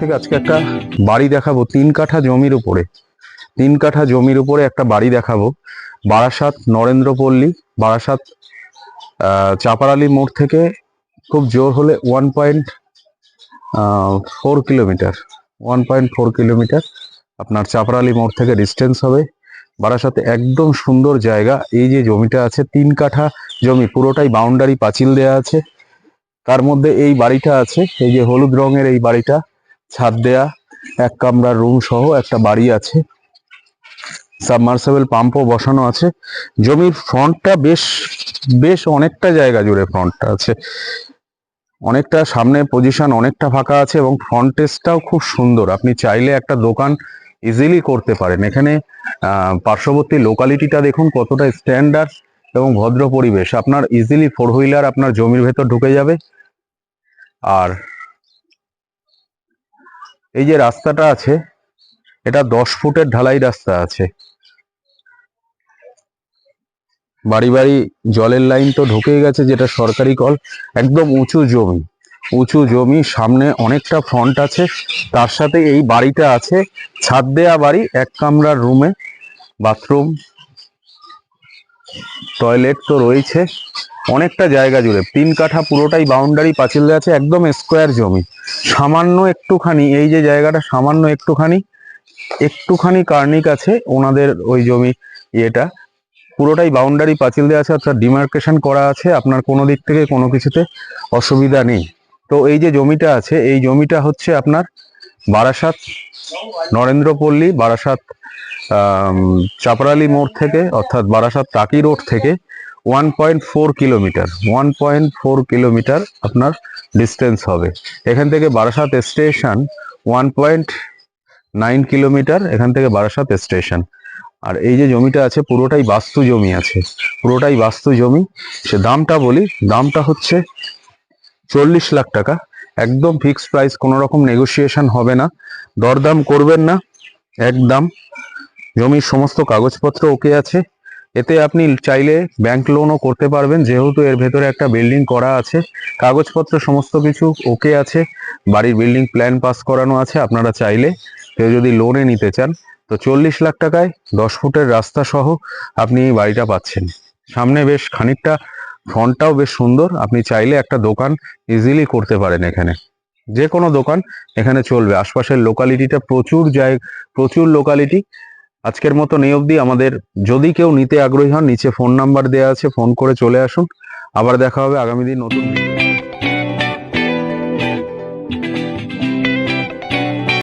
থেকে আজকে একটা বাড়ি দেখাবো, তিন কাঠা জমির উপরে। তিন কাঠা জমির উপরে একটা বাড়ি দেখাবো। বারাসাত নরেন্দ্রপল্লী, বারাসাত চাপারালি মোড় থেকে খুব জোর হলে one point four kilometre one point four kilometre আপনার চাপরালি মোড় থেকে ডিস্টেন্স হবে। বারাসাতে একদম সুন্দর জায়গা, এই যে জমিটা আছে, তিন কাঠা জমি, পুরোটাই বাউন্ডারি পাঁচিল দেয়া আছে। তার মধ্যে এই বাড়িটা আছে, এই যে হলুদ রঙের এই বাড়িটা। ছাদ দেয়া, এক কামরার রুম সহ একটা বাড়ি আছে। সাবমার্সেবল পাম্পও বসানো আছে। জমির ফ্রন্টটা বেশ বেশ অনেকটা জায়গা জুড়ে ফ্রন্টটা আছে। অনেকটা সামনে পজিশন অনেকটা ফাঁকা আছে এবং ফ্রন্ট টেস্টটাও খুব সুন্দর। আপনি চাইলে একটা দোকান ইজিলি করতে পারেন। এখানে পার্শ্ববর্তী লোকালিটিটা দেখুন কতটা স্ট্যান্ডার্ড এবং ভদ্র পরিবেশ। আপনার ইজিলি ফোর হুইলার আপনার জমির ভেতর ঢুকে যাবে। আর এই যে রাস্তাটা আছে, এটা দশ ফুটের ঢালাই রাস্তা আছে। বাড়ি বাড়ি জলের লাইন তো ঢুকেই গেছে, যেটা সরকারি কল, একদম উঁচু জমি। উঁচু জমি, সামনে অনেকটা ফ্রন্ট আছে, তার সাথে এই বাড়িটা আছে, ছাদ দেয়া বাড়ি, এক কামরার রুমে বাথরুম টয়লেট তো রয়েছে। অনেকটা জায়গা জুড়ে, তিন কাঠা পুরোটাই বাউন্ডারি পাঁচিল দেওয়া আছে, একদম স্কোয়ার জমি। সামান্য একটুখানি, এই যে জায়গাটা সামান্য একটুখানি একটুখানি কার্নিক আছে ওনাদের ওই জমি ইয়েটা। পুরোটাই বাউন্ডারি পাঁচিল দেওয়া আছে, অর্থাৎ ডিমার্কেশন করা আছে, আপনার কোনো দিক থেকে কোনো কিছুতে অসুবিধা নেই। তো এই যে জমিটা আছে, এই জমিটা হচ্ছে আপনার বারাসাত, নরেন্দ্রপল্লী, বারাসাত চাপরালি মোড় থেকে, অর্থাৎ বারাসাত টাকি রোড থেকে one point four kilometre one point four kilometre আপনার ডিস্টেন্স হবে। এখান থেকে Barasat station one point nine kilometre এখান থেকে বারাসাত স্টেশন আর এই যে জমিটা আছে, পুরোটাই বাস্তু জমি আছে। পুরোটাই বাস্তু জমি। সে দামটা বলি, দামটা হচ্ছে চল্লিশ লাখ টাকা। একদম ফিক্সড প্রাইস কোনো রকম নেগোসিয়েশন হবে না। দরদাম করবেন না, একদম। জমির সমস্ত কাগজপত্র ওকে আছে। এতে আপনি চাইলে ব্যাংক লোনও করতে পারবেন। যেহেতু এর ভেতরে একটা বিল্ডিং করা আছে, কাগজপত্র সমস্ত কিছু ওকে আছে, বাড়ির বিল্ডিং প্ল্যান পাস করানো আছে, আপনারা চাইলে কেউ যদি লোনে নিতে চান, তো চল্লিশ লাখ টাকায় দশ ফুটের রাস্তা সহ আপনি এই বাড়িটা পাচ্ছেন। সামনে বেশ খানিকটা ফ্রন্টটাও বেশ সুন্দর, আপনি চাইলে একটা দোকান ইজিলি করতে পারেন এখানে। যে কোনো দোকান এখানে চলবে। আশপাশের লোকালিটিটা প্রচুর জায়গা প্রচুর লোকালিটি আজকের মতো নেই অবধি। আমাদের যদি কেউ নিতে আগ্রহী হন, নিচে ফোন নাম্বার দেওয়া আছে ফোন করে চলে আসুন। আবার দেখা হবে আগামী দিন নতুন